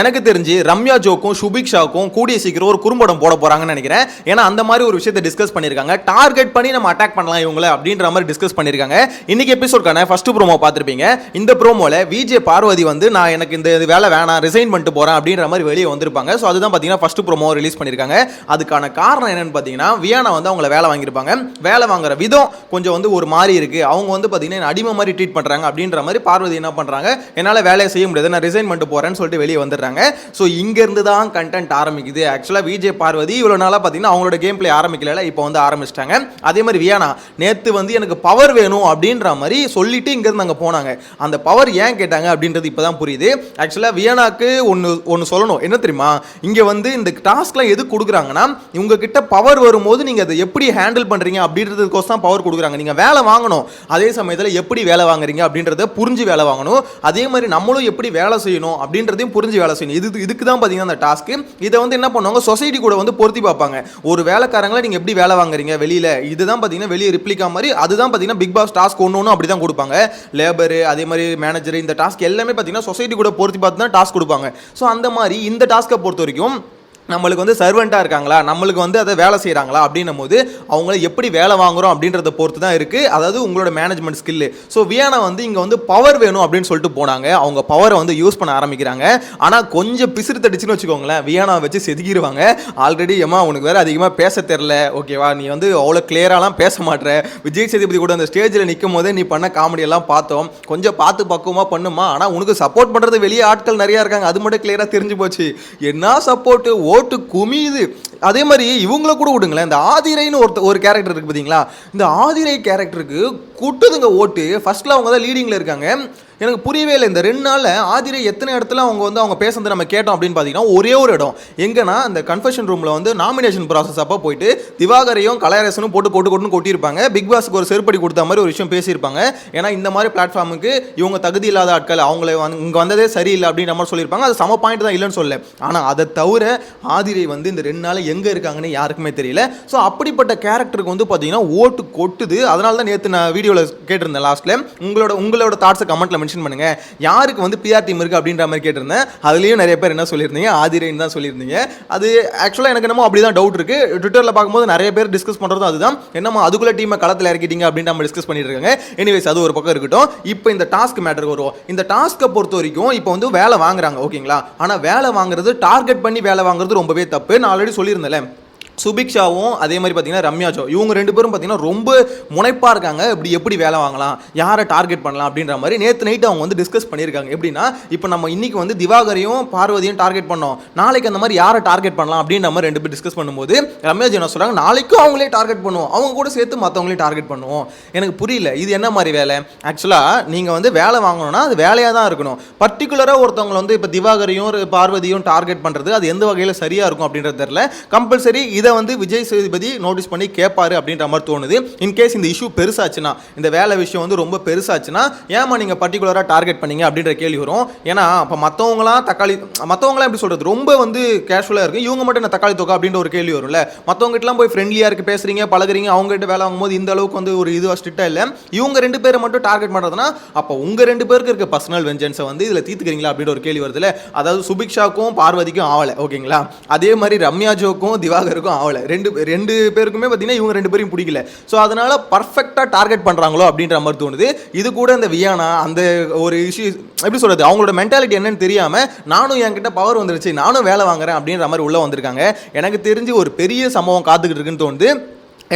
எனக்கு தெரிஞ்சு ரம்யா ஜோக்கும் சுபிக்ஷாக்கும் கூடிய சீக்கிரம் ஒரு குறும்படம் போட போறாங்கன்னு நினைக்கிறேன். ஏன்னா அந்த மாதிரி ஒரு விஷயத்தை டிஸ்கஸ் பண்ணிருக்காங்க டார்கெட் பண்ணி நம்ம அட்டாக் பண்ணலாம் இவங்கள அப்படின்ற மாதிரி டிஸ்கஸ் பண்ணிருக்காங்க இன்னைக்கு எபிசோட்கான ஃபர்ஸ்ட் ப்ரோமோ பார்த்துருப்பீங்க. இந்த ப்ரோமோல விஜே பார்வதி வந்து நான் எனக்கு இந்த இது வேலை வேணாம் ரிசைன் பண்ணிட்டு போறேன் அப்படின்ற மாதிரி வெளியே வந்திருப்பாங்க. ஸோ அதுதான் பார்த்தீங்கன்னா ஃபர்ஸ்ட் ப்ரோமோ ரிலீஸ் பண்ணிருக்காங்க அதுக்கான காரணம் என்னன்னு பார்த்தீங்கன்னா வியானா வந்து அவங்கள வேலை வாங்கியிருப்பாங்க. வேலை வாங்குற விதம் கொஞ்சம் வந்து ஒரு மாதிரி இருக்கு. அவங்க வந்து பார்த்தீங்கன்னா என்னை அடிமை மாதிரி ட்ரீட் பண்றாங்க அப்படின்ற மாதிரி பார்வதி என்ன பண்றாங்க? என்னால் வேலையை செய்ய முடியாது. நான் ரிசைன் பண்ணிட்டு போறேன்னு சொல்லிட்டு வெளியே வந்து வந்துடுறாங்க. ஸோ இங்கேருந்து தான் கண்டென்ட் ஆரம்பிக்குது ஆக்சுவலாக விஜய் பார்வதி இவ்வளோ நாளாக பார்த்தீங்கன்னா அவங்களோட கேம் பிளே ஆரம்பிக்கல இப்போ வந்து ஆரம்பிச்சிட்டாங்க. அதே மாதிரி வியானா நேற்று வந்து எனக்கு பவர் வேணும் அப்படின்ற மாதிரி சொல்லிட்டு இங்கேருந்து அங்கே போனாங்க. அந்த பவர் ஏன் கேட்டாங்க அப்படின்றது இப்போ தான் புரியுது ஆக்சுவலாக வியானாக்கு ஒன்று ஒன்று சொல்லணும். என்ன தெரியுமா? இங்கே வந்து இந்த டாஸ்க்லாம் எது கொடுக்குறாங்கன்னா உங்ககிட்ட பவர் வரும்போது நீங்கள் அதை எப்படி ஹேண்டில் பண்ணுறீங்க அப்படின்றதுக்கோசம் தான் பவர் கொடுக்குறாங்க. நீங்கள் வேலை வாங்கணும். அதே சமயத்தில் எப்படி வேலை வாங்குறீங்க அப்படின்றத புரிஞ்சு வேலை வாங்கணும். அதே மாதிரி நம்மளும் எப்படி வேலை செய்யணும் அப்படின்றதையும் புரிஞ்சு வேலை செய்யணும். இது இதுக்கு தான் பார்த்தீங்கன்னா அந்த டாஸ்க்கு இதை வந்து என்ன பண்ணுவாங்க? சொசைட்டி கூட வந்து பொருத்தி பார்ப்பாங்க. ஒரு வேலைக்காரங்களை நீங்கள் எப்படி வேலை வாங்குறீங்க? வெளியில். இதுதான் பார்த்தீங்கன்னா வெளியே ரிப்ளிகா மாதிரி. அதுதான் பார்த்தீங்கன்னா பிக் பாஸ் டாஸ்க் ஒன்று ஒன்று அப்படி தான் கொடுப்பாங்க. லேபரு அதே மாதிரி மேனேஜர் இந்த டாஸ்க் எல்லாமே பார்த்தீங்கன்னா சொசைட்டி கூட பொருத்தி பார்த்து தான் டாஸ்க் கொடுப்பாங்க. ஸோ அந்த மாதிரி இந்த டாஸ்க்கை பொறுத்த வரைக்கும் நம்மளுக்கு வந்து சர்வெண்ட்டாக இருக்காங்களா? நம்மளுக்கு வந்து அதை வேலை செய்கிறாங்களா அப்படின்னும் போது அவங்கள எப்படி வேலை வாங்குகிறோம் அப்படின்றத பொறுத்து தான் இருக்குது அதாவது உங்களோட மேனேஜ்மெண்ட் ஸ்கில்லு ஸோ வியானா வந்து இங்கே வந்து பவர் வேணும் அப்படின்னு சொல்லிட்டு போனாங்க. அவங்க பவரை வந்து யூஸ் பண்ண ஆரம்பிக்கிறாங்க. ஆனால் கொஞ்சம் பிசிறு தடிச்சுன்னு வச்சுக்கோங்களேன். வியானா வச்சு செதுக்கிடுவாங்க ஆல்ரெடி ஏமா உனக்கு வேறு அதிகமாக பேச தெரில ஓகேவா நீ வந்து அவ்வளோ கிளியராலாம் பேச மாட்டுற விஜய் சேதுபதி கூட அந்த ஸ்டேஜில் நிற்கும் போதே நீ பண்ண காமெடியெல்லாம் பார்த்தோம். கொஞ்சம் பார்த்து பக்குவமாக பண்ணுமா? ஆனால் உனக்கு சப்போர்ட் பண்ணுறது வெளியே ஆட்கள் நிறையா இருக்காங்க. அது மட்டும் கிளியராக தெரிஞ்சு போச்சு. என்ன சப்போர்ட்டு ஓ ஓட்டு குமியுது. அதே மாதிரி இவங்கள கூட விடுங்களேன். இந்த ஆதிரைன்னு ஒருத்த ஒரு கேரக்டர் இருக்கு பார்த்தீங்களா இந்த ஆதிரை கேரக்டருக்கு கூட்டுதுங்க ஓட்டு. ஃபஸ்ட்டில் அவங்க தான் லீடிங்கில் இருக்காங்க. எனக்கு புரியவே இல்லை இந்த ரெண்டு நாளில் ஆதிரை எத்தனை இடத்துல அவங்க வந்து அவங்க பேசுறது நம்ம கேட்டோம் அப்படின்னு பார்த்தீங்கன்னா ஒரே ஒரு இடம். எங்கன்னா இந்த கன்ஃபெஷன் ரூமில் வந்து நாமினேஷன் ப்ராசஸ் அப்போ போயிட்டு திவாகரையும் கலையரசனும் போட்டு கொட்டு கொட்டுன்னு கொட்டியிருப்பாங்க. பிக் பாஸ்க்கு ஒரு செருப்படி கொடுத்த மாதிரி ஒரு விஷயம் பேசியிருப்பாங்க. ஏன்னா இந்த மாதிரி பிளாட்ஃபார்முக்கு இவங்க தகுதி இல்லாத ஆட்கள் அவங்கள வந்து இங்கே வந்ததே சரியில்லை அப்படின்ற மாதிரி சொல்லியிருப்பாங்க. அது சம பாயிண்ட் தான் இல்லைன்னு சொல்ல ஆனால் அதை தவிர ஆதிரை வந்து இந்த ரெண்டு நாள் எங்கே இருக்காங்கன்னு யாருக்குமே தெரியல. ஸோ அப்படிப்பட்ட கேரக்டருக்கு வந்து பார்த்தீங்கன்னா ஓட்டு கொட்டுது. அதனால தான் நேற்று நான் வீடியோ வீடியோவில் கேட்டிருந்தேன் லாஸ்ட்டில் உங்களோட உங்களோட தாட்ஸை கமெண்ட்டில் மென்ஷன் பண்ணுங்க. யாருக்கு வந்து பிஆர் டீம் இருக்குது அப்படின்ற மாதிரி கேட்டிருந்தேன். அதுலேயும் நிறைய பேர் என்ன சொல்லியிருந்தீங்க? ஆதிரைன்னு தான் சொல்லியிருந்தீங்க. அது ஆக்சுவலாக எனக்கு என்னமோ அப்படி தான் டவுட் இருக்குது ட்விட்டரில் பார்க்கும்போது நிறைய பேர் டிஸ்கஸ் பண்ணுறதும் அதுதான். என்னமோ அதுக்குள்ளே டீமை களத்தில் இறக்கிட்டீங்க அப்படின்னு நம்ம டிஸ்கஸ் பண்ணிட்டு இருக்காங்க எனிவேஸ் அது ஒரு பக்கம் இருக்கட்டும். இப்போ இந்த டாஸ்க் மேட்டருக்கு வருவோம் இந்த டாஸ்க்கை பொறுத்த வரைக்கும் இப்போ வந்து வேலை வாங்குறாங்க ஓகேங்களா ஆனால் வேலை வாங்குறது டார்கெட் பண்ணி வேலை வாங்குறது ரொம்பவே தப்பு. நான் ஆல்ரெடி சொல்லியிருந்தேன் சுபிக்ஷாவும் அதே மாதிரி பார்த்தீங்கன்னா ரம்யாஜோ. இவங்க ரெண்டு பேரும் பார்த்தீங்கன்னா ரொம்ப முனைப்பாக இருக்காங்க. இப்படி எப்படி வேலை வாங்கலாம்? யாரை டார்கெட் பண்ணலாம்? அப்படின்ற மாதிரி நேற்று நைட்டு அவங்க வந்து டிஸ்கஸ் பண்ணியிருக்காங்க. எப்படின்னா இப்போ நம்ம இன்றைக்கி வந்து திவாகரையும் பார்வதியும் டார்கெட் பண்ணோம். நாளைக்கு அந்த மாதிரி யாரை டார்கெட் பண்ணலாம்? அப்படின்ற மாதிரி ரெண்டு பேர் டிஸ்கஸ் பண்ணும்போது ரம்யாஜோ என்ன சொல்கிறாங்க நாளைக்கும் அவங்களே டார்கெட் பண்ணுவோம். அவங்க கூட சேர்த்து மற்றவங்களையும் டார்கெட் பண்ணுவோம். எனக்கு புரியல. இது என்ன மாதிரி வேலை? ஆக்சுவலாக நீங்கள் வந்து வேலை வாங்கணும்னா அது வேலையாக தான் இருக்கணும். பர்டிகுலராக ஒருத்தவங்களை வந்து இப்போ திவாகரையும் ஒரு பார்வதியும் டார்கெட் பண்ணுறது அது எந்த வகையில் சரியாக இருக்கும் அப்படின்றது தெரியல. கம்பல்சரி இதை வந்து விஜய் சேதுபதி நோட்டீஸ் பண்ணி கேட்பாரு அப்படின்ற மாதிரி தோணுது. இன்கேஸ் இந்த இஷ்யூ பெருசாச்சுன்னா இந்த வேலை விஷயம் வந்து ரொம்ப பெருசாச்சுன்னா ஏமா நீங்கள் பர்டிகுலராக டார்கெட் பண்ணீங்க அப்படின்ற கேள்வி வரும். ஏன்னா அப்போ மற்றவங்களாம் தக்காளி மற்றவங்களாம் எப்படி சொல்கிறது ரொம்ப வந்து கேஷுவலாக இருக்கும் இவங்க மட்டும் என்ன தக்காளி தொகை அப்படின்ற ஒரு கேள்வி வரும்ல. மற்றவங்ககிட்டலாம் போய் ஃப்ரெண்ட்லியாக இருக்குது பேசுகிறீங்க பழகுறீங்க அவங்ககிட்ட வேலை வாங்கும்போது இந்த அளவுக்கு வந்து ஒரு இதுவாக ஸ்ட்ரிக்டாக இல்லை. இவங்க ரெண்டு பேரை மட்டும் டார்கெட் பண்ணுறதுனா அப்போ உங்கள் ரெண்டு பேருக்கு இருக்க பர்சனல் வெஞ்சன்ஸை வந்து இதில் தீர்த்துக்கிறீங்களா அப்படின்ற ஒரு கேள்வி வருதுல அதாவது சுபிக்ஷாக்கும் பார்வதிக்கும் ஆவலை ஓகேங்களா? அதே மாதிரி ரம்யா ஜோக்கும் திவாகருக்கும் ஆவலை ரெண்டு ரெண்டு பேருக்குமே பார்த்தீங்கன்னா இவங்க ரெண்டு பேரையும் பிடிக்கல. ஸோ அதனால பர்ஃபெக்டாக டார்கெட் பண்ணுறாங்களோ அப்படின்ற மாதிரி தோணுது. இது கூட இந்த வியானா அந்த ஒரு இஷ்யூ எப்படி சொல்கிறது அவங்களோட மென்டாலிட்டி என்னன்னு தெரியாமல் நானும் என்கிட்ட பவர் வந்துருச்சு நானும் வேலை வாங்குறேன் அப்படின்ற மாதிரி உள்ளே வந்திருக்காங்க. எனக்கு தெரிஞ்சு ஒரு பெரிய சம்பவம் காத்துக்கிட்டு இருக்குன்னு தோணுது.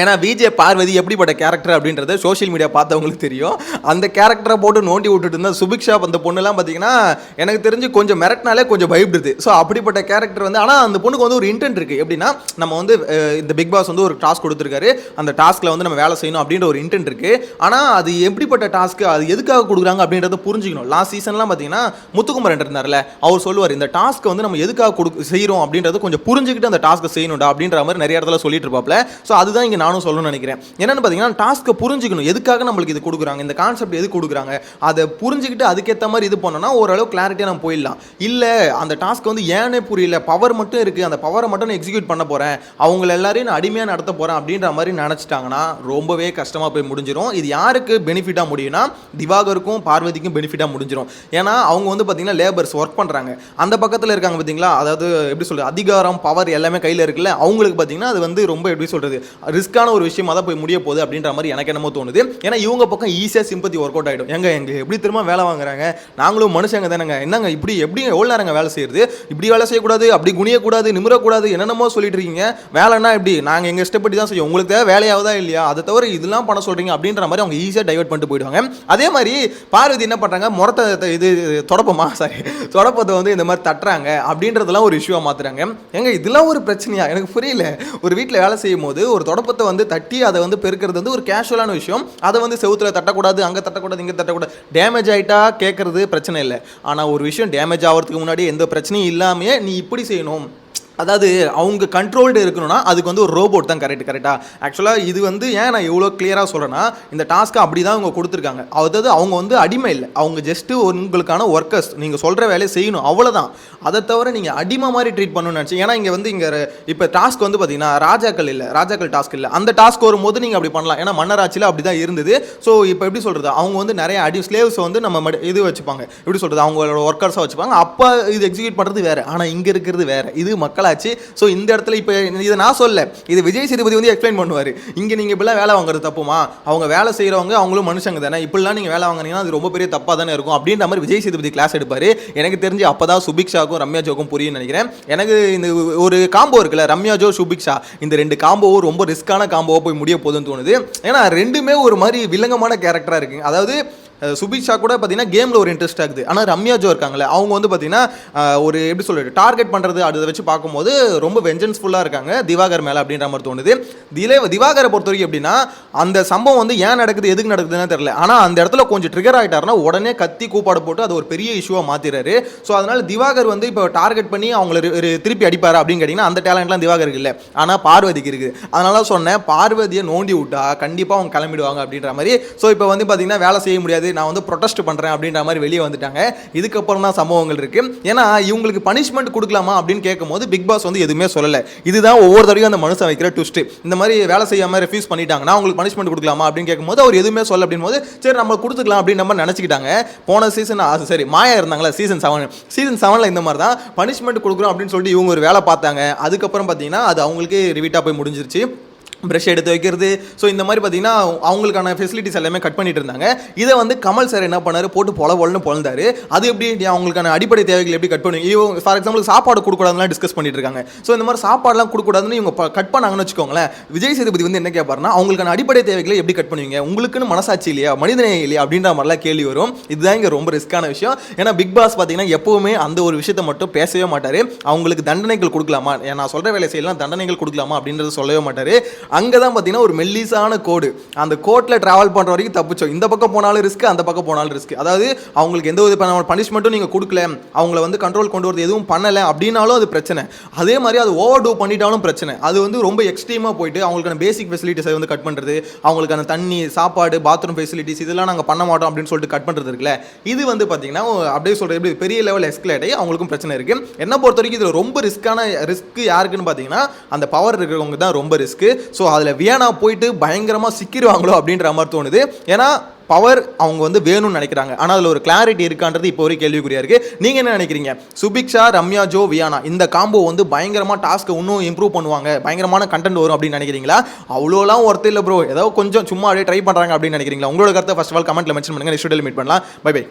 ஏன்னா விஜே பார்வதி எப்படிப்பட்ட கேரக்டர் அப்படின்றத சோஷியல் மீடியா பார்த்தவங்களுக்கு தெரியும். அந்த கேரக்டரை போட்டு நோண்டி விட்டுட்டு இருந்தா சுபிக்ஷா அந்த பொண்ணுலாம் பார்த்தீங்கன்னா எனக்கு தெரிஞ்சு கொஞ்சம் மிரட்டினாலே கொஞ்சம் பயப்படுது. ஸோ அப்படிப்பட்ட கேரக்டர் வந்து ஆனால் அந்த பொண்ணுக்கு வந்து ஒரு இன்டென்ட் இருக்குது எப்படின்னா நம்ம வந்து இந்த பிக் பாஸ் வந்து ஒரு டாஸ்க் கொடுத்துருக்காரு. அந்த டாஸ்க்கில் வந்து நம்ம வேலை செய்யணும் அப்படின்ற ஒரு இன்டென்ட் இருக்குது ஆனால் அது எப்படிப்பட்ட டாஸ்க்கு அது எதுக்காக கொடுக்குறாங்க அப்படின்றத புரிஞ்சுக்கணும். லாஸ்ட் சீசன்லாம் பார்த்தீங்கன்னா முத்துக்குமரன் இருந்தார்ல அவர் சொல்லுவார் இந்த டாஸ்க்கை வந்து நம்ம எதுக்காக கொடு செய்கிறோம் அப்படின்றத கொஞ்சம் புரிஞ்சுக்கிட்டு அந்த டாஸ்க்கை செய்யணும்டா அப்படின்ற மாதிரி நிறைய இடத்துல சொல்லிட்டு இருப்பாப்ல. ஸோ அதுதான் இங்கே நானும் சொல்லணும்னு நினைக்கிறேன். என்னென்னு பார்த்தீங்கன்னா டாஸ்க்கை புரிஞ்சுக்கணும். எதுக்காக நம்மளுக்கு இது கொடுக்குறாங்க? இந்த கான்செப்ட் எது கொடுக்குறாங்க? அதை புரிஞ்சுக்கிட்டு அதுக்கேற்ற மாதிரி இது பண்ணோம்னா ஓரளவு கிளாரிட்டியாக நம்ம போயிடலாம். இல்லை அந்த டாஸ்க் வந்து ஏனே புரியல. பவர் மட்டும் இருக்குது அந்த பவரை மட்டும் நான் எக்ஸிக்யூட் பண்ண போகிறேன் அவங்கள எல்லாரையும் நான் அடிமையாக நடத்த போகிறேன் அப்படின்ற மாதிரி நினச்சிட்டாங்கன்னா ரொம்பவே கஷ்டமாக போய் முடிஞ்சிடும் இது யாருக்கு பெனிஃபிட்டாக முடியும்னா திவாகருக்கும் பார்வதிக்கும் பெனிஃபிட்டாக முடிஞ்சிடும் ஏன்னா அவங்க வந்து பார்த்தீங்கன்னா லேபர்ஸ் ஒர்க் பண்ணுறாங்க அந்த பக்கத்தில் இருக்காங்க பார்த்தீங்களா? அதாவது எப்படி சொல்கிறது அதிகாரம் பவர் எல்லாமே கையில் இருக்குல்ல? அவங்களுக்கு பார்த்தீங்கன்னா அது வந்து ரொம்ப எப்படி சொல்கிறது ரிஸ்க் ரிஸ்க்கான ஒரு விஷயமா தான் போய் முடிய போகுது அப்படின்ற மாதிரி எனக்கு என்னமோ தோணுது. ஏன்னா இவங்க பக்கம் ஈஸியாக சிம்பத்தி ஒர்க் அவுட் ஆகிடும் எங்க எங்க எப்படி திரும்ப வேலை வாங்குறாங்க? நாங்களும் மனுஷங்க தானேங்க. என்னங்க இப்படி எப்படி எவ்வளோ நேரங்க வேலை செய்யுது இப்படி வேலை செய்யக்கூடாது அப்படி குனியக்கூடாது நிமிரக்கூடாது என்னென்னமோ சொல்லிட்டு இருக்கீங்க. வேலைன்னா இப்படி நாங்கள் எங்கள் இஷ்டப்படி தான் செய்யும் உங்களுக்கு தேவை வேலையாவதா இல்லையா? அதை தவிர இதெல்லாம் பண்ண சொல்கிறீங்க அப்படின்ற மாதிரி அவங்க ஈஸியாக டைவெர்ட் பண்ணிட்டு போயிடுவாங்க. அதே மாதிரி பார்வதி என்ன பண்ணுறாங்க முரத்தை இது தொடப்பமா? சாரி தொடப்பத்தை வந்து இந்த மாதிரி தட்டுறாங்க அப்படின்றதெல்லாம் ஒரு இஷ்யூவாக மாற்றுறாங்க ஏங்க இதெல்லாம் ஒரு பிரச்சனையா? எனக்கு புரியல. ஒரு வீட்டில் வேலை செய்யும் போது ஒரு தொடப்பத்தை வந்து தட்டி அதை வந்து பெருக்கிறது வந்து ஒரு கேஷுவலான விஷயம். அதை வந்து செவுத்துல தட்டக்கூடாது அங்கே தட்டக்கூடாது இங்கே தட்டக்கூடாது. டேமேஜ் ஆகிட்டா கேட்குறது பிரச்சனை இல்லை. ஆனால் ஒரு விஷயம் டேமேஜ் ஆகிறதுக்கு முன்னாடி எந்த பிரச்சனையும் இல்லாமையே நீ இப்படி செய்யணும். அதாவது அவங்க கண்ட்ரோல்டு இருக்கணும்னா அதுக்கு வந்து ஒரு ரோபோட் தான் கரெக்ட் கரெக்டாக ஆக்சுவலாக இது வந்து ஏன் நான் இவ்வளோ கிளியராக சொல்கிறேன்னா இந்த டாஸ்க்கை அப்படி தான் அவங்க கொடுத்துருக்காங்க. அதாவது அவங்க வந்து அடிமை இல்லை. அவங்க ஜஸ்ட்டு உங்களுக்கான ஒர்க்கர்ஸ் நீங்கள் சொல்கிற வேலையை செய்யணும். அவ்வளோதான் அதை தவிர நீங்கள் அடிமை மாதிரி ட்ரீட் பண்ணணும்னு நினச்சி ஏன்னா இங்கே வந்து இங்கே இப்போ டாஸ்க் வந்து பார்த்தீங்கன்னா ராஜாக்கள் இல்லை ராஜாக்கள் டாஸ்க் இல்லை. அந்த டாஸ்க் வரும்போது நீங்கள் அப்படி பண்ணலாம். ஏன்னா மன்னராட்சியில் அப்படி தான் இருந்தது. ஸோ இப்போ எப்படி சொல்கிறது அவங்க வந்து நிறைய அடி ஸ்லேவ்ஸ் வந்து நம்ம இது வச்சுப்பாங்க. எப்படி சொல்கிறது அவங்களோட ஒர்க்கர்ஸாக வச்சுப்பாங்க. அப்போ இது எக்ஸிக்யூட் பண்ணுறது வேறு. ஆனால் இங்கே இருக்கிறது வேறு. இது மக்களாச்சு. ஸோ இந்த இடத்துல இப்போ இதை நான் சொல்ல இது விஜய் சேதுபதி வந்து எக்ஸ்பிளைன் பண்ணுவார். இங்கே நீங்கள் இப்படிலாம் வேலை வாங்குறது தப்புமா? அவங்க வேலை செய்கிறவங்க அவங்களும் மனுஷங்க தானே. இப்படிலாம் நீங்கள் வேலை வாங்கினீங்கன்னா அது ரொம்ப பெரிய தப்பாக தானே இருக்கும். அப்படின்ற மாதிரி விஜய் சேதுபதி கிளாஸ் எடுப்பார். எனக்கு தெரிஞ்சு அப்போ தான் சுபிக்ஷாக்கும் ரம்யா ஜோக்கும் புரியும் நினைக்கிறேன். எனக்கு இந்த ஒரு காம்போ இருக்குல்ல ரம்யா ஜோ சுபிக்ஷா இந்த ரெண்டு காம்போவும் ரொம்ப ரிஸ்க்கான காம்போவாக போய் முடிய போகுதுன்னு தோணுது. ஏன்னா ரெண்டுமே ஒரு மாதிரி வில்லங்கமான கேரக்டராக இருக்குங்க அதாவது சுபிக்ஷா கூட பார்த்தீங்கன்னா கேமில் ஒரு இன்ட்ரெஸ்ட் ஆகுது. ஆனால் ரம்யா ஜோ இருக்காங்களே அவங்க வந்து பார்த்தீங்கன்னா ஒரு எப்படி சொல்கிறது டார்கெட் பண்ணுறது அதை வச்சு பார்க்கும்போது ரொம்ப வெஞ்சன்ஸ்ஃபுல்லாக இருக்காங்க திவாகர் மேலே அப்படின்ற மாதிரி தோணுது. திலே திவாகரை பொறுத்த வரைக்கும் எப்படின்னா அந்த சம்பவம் வந்து ஏன் நடக்குது எதுக்கு நடக்குதுன்னு தெரியல. ஆனால் அந்த இடத்துல கொஞ்சம் ட்ரிகர் ஆகிட்டாருன்னா உடனே கத்தி கூப்பாடு போட்டு அது ஒரு பெரிய இஷ்யூவாக மாற்றிறாரு ஸோ அதனால் திவாகர் வந்து இப்போ டார்கெட் பண்ணி அவங்கள திருப்பி அடிப்பார் அப்படின்னு கேட்டிங்கன்னா அந்த டேலண்ட்லாம் திவாகருக்கு இல்லை. ஆனால் பார்வதிக்கு இருக்குது அதனால சொன்னேன் பார்வதியை நோண்டி விட்டா கண்டிப்பாக அவங்க கிளம்பிடுவாங்க அப்படின்ற மாதிரி. ஸோ இப்போ வந்து பார்த்தீங்கன்னா வேலை செய்ய முடியாது நான் வந்து ப்ரொடெஸ்ட் பண்ணுறேன் அப்படின்ற மாதிரி வெளியே வந்துட்டாங்க. இதுக்கப்புறம் தான் சம்பவங்கள் இருக்குது ஏன்னா இவங்களுக்கு பனிஷ்மெண்ட் கொடுக்கலாமா அப்படின்னு கேட்கும்போது பிக் பாஸ் வந்து எதுவுமே சொல்லலை. இதுதான் ஒவ்வொரு தடவையும் அந்த மனுஷன் வைக்கிற ட்விஸ்ட் இந்த மாதிரி வேலை செய்யாமல் ரெஃப்யூஸ் பண்ணிட்டாங்கன்னா அவங்களுக்கு பனிஷ்மெண்ட் கொடுக்கலாமா அப்படின்னு கேட்கும்போது அவர் எதுவுமே சொல்ல அப்படின்போது சரி நம்ம கொடுத்துக்கலாம் அப்படின்னு நம்ம நினச்சிக்கிட்டாங்க. போன சீசன் சரி மாயா இருந்தாங்களா சீசன் செவன் சீசன் செவனில் இந்த மாதிரி தான் பனிஷ்மெண்ட் கொடுக்குறோம் அப்படின்னு சொல்லிட்டு இவங்க ஒரு வேலை பார்த்தாங்க. அதுக்கப்புறம் பார்த்தீங்கன்னா அது அவங்களுக்கு ரிவீட்டாக போய் முடிஞ்சிருச்சு. ப்ரெஷ் எடுத்து வைக்கிறது. ஸோ இந்த மாதிரி பார்த்தீங்கன்னா அவங்களுக்கான ஃபெசிலிட்டிஸ் எல்லாமே கட் பண்ணிட்டு இருந்தாங்க. இதை வந்து கமல் சார் என்ன பண்ணார்? போட்டு பொல பொலன்னு பொழந்தாரு அது எப்படி அவங்களுக்கான அடிப்படை தேவைகள் எப்படி கட் பண்ணுவீங்க இவங்க ஃபார் எக்ஸாம்பிள் சாப்பாடு கொடுக்கூடாதுலாம் டிஸ்கஸ் பண்ணிட்டு இருக்காங்க. ஸோ இந்த மாதிரி சாப்பாடுலாம் கொடுக்கூடாதுன்னு இவங்க கட் பண்ணாங்கன்னு வச்சுக்கோங்களேன். விஜய் சேதுபதி வந்து என்ன கேட்பாருன்னா அவங்களுக்கான அடிப்படை தேவைகளை எப்படி கட் பண்ணுவீங்க? உங்களுக்குன்னு மனசாட்சி இல்லையா? மனிதநேயம் இல்லையா? அப்படின்ற மாதிரிலாம் கேள்வி வரும். இதுதான் இங்கே ரொம்ப ரிஸ்க்கான விஷயம். ஏன்னா பிக் பாஸ் பார்த்தீங்கன்னா எப்பவுமே அந்த ஒரு விஷயத்தை மட்டும் பேசவே மாட்டார். அவங்களுக்கு தண்டனைகள் கொடுக்கலாமா? நான் சொல்கிற வேலை செய்யலாம் தண்டனைகள் கொடுக்கலாமா அப்படின்றத சொல்லவே மாட்டார். அங்கே தான் பார்த்தீங்கன்னா ஒரு மெல்லிசான கோடு. அந்த கோட்டில் ட்ராவல் பண்ணுற வரைக்கும் தப்பிச்சோம். இந்த பக்கம் போனாலும் ரிஸ்க் அந்த பக்கம் போனாலும் ரிஸ்க் அதாவது அவங்களுக்கு எந்த விதமான பனிஷ்மெண்ட்டும் நீங்கள் கொடுக்கல. அவங்கள வந்து கண்ட்ரோல் கொண்டு வரது எதுவும் பண்ணலை அப்படின்னாலும் அது பிரச்சனை. அதே மாதிரி அது ஓவர் டூ பண்ணிட்டாலும் பிரச்சனை. அது வந்து ரொம்ப எக்ஸ்ட்ரீமாக போயிட்டு அவங்களுக்கான பேசிக் ஃபெசிலிட்டிஸை வந்து கட் பண்ணுறது அவங்களுக்கான தண்ணி சாப்பாடு பாத்ரூம் ஃபெசிலிட்டிஸ் இதெல்லாம் நாங்கள் பண்ண மாட்டோம் அப்படின்னு சொல்லிட்டு கட் பண்ணுறது இருக்குல்ல. இது வந்து பார்த்தீங்கன்னா அப்படியே சொல்கிறது எப்படி பெரிய லெவல் எஸ்கலேட் ஆகி அவங்களுக்கும் பிரச்சனை இருக்குது என்ன பொறுத்த வரைக்கும் இதில் ரொம்ப ரிஸ்க்கான ரிஸ்க் யாருக்குன்னு பார்த்தீங்கன்னா அந்த பவர் இருக்கிறவங்க தான் ரொம்ப ரிஸ்க்கு ஸோ அதில் வியனா போயிட்டு பயங்கரமாக சிக்கிடுவாங்களோ அப்படின்ற மாதிரி தோணுது. ஏன்னா பவர் அவங்க வந்து வேணும்னு நினைக்கிறாங்க. ஆனால் அதில் ஒரு கிளாரிட்டி இருக்கான்றது இப்போ ஒரு கேள்விக்குறியா இருக்குது நீங்கள் என்ன நினைக்கிறீங்க? சுபிக்ஷா ரம்யா ஜோ வியானா இந்த காம்போ வந்து பயங்கரமாக டாஸ்க்கை இன்னும் இம்ப்ரூவ் பண்ணுவாங்க. பயங்கரமான கண்டென்ட் வரும் அப்படின்னு நினைக்கிறீங்களா? அவ்வளோலாம் ஒருத்தர் இல்லை ப்ரோ ஏதோ கொஞ்சம் சும்மா அப்படியே ட்ரை பண்ணுறாங்க அப்படின்னு நினைக்கிறீங்களா? உங்களோட கருத்தை ஃபர்ஸ்ட் ஆஃப் ஆல் கமெண்ட்ல மென்ஷன் பண்ணுங்கள் நெக்ஸ்ட் மீட் பண்ணலாம். Bye bye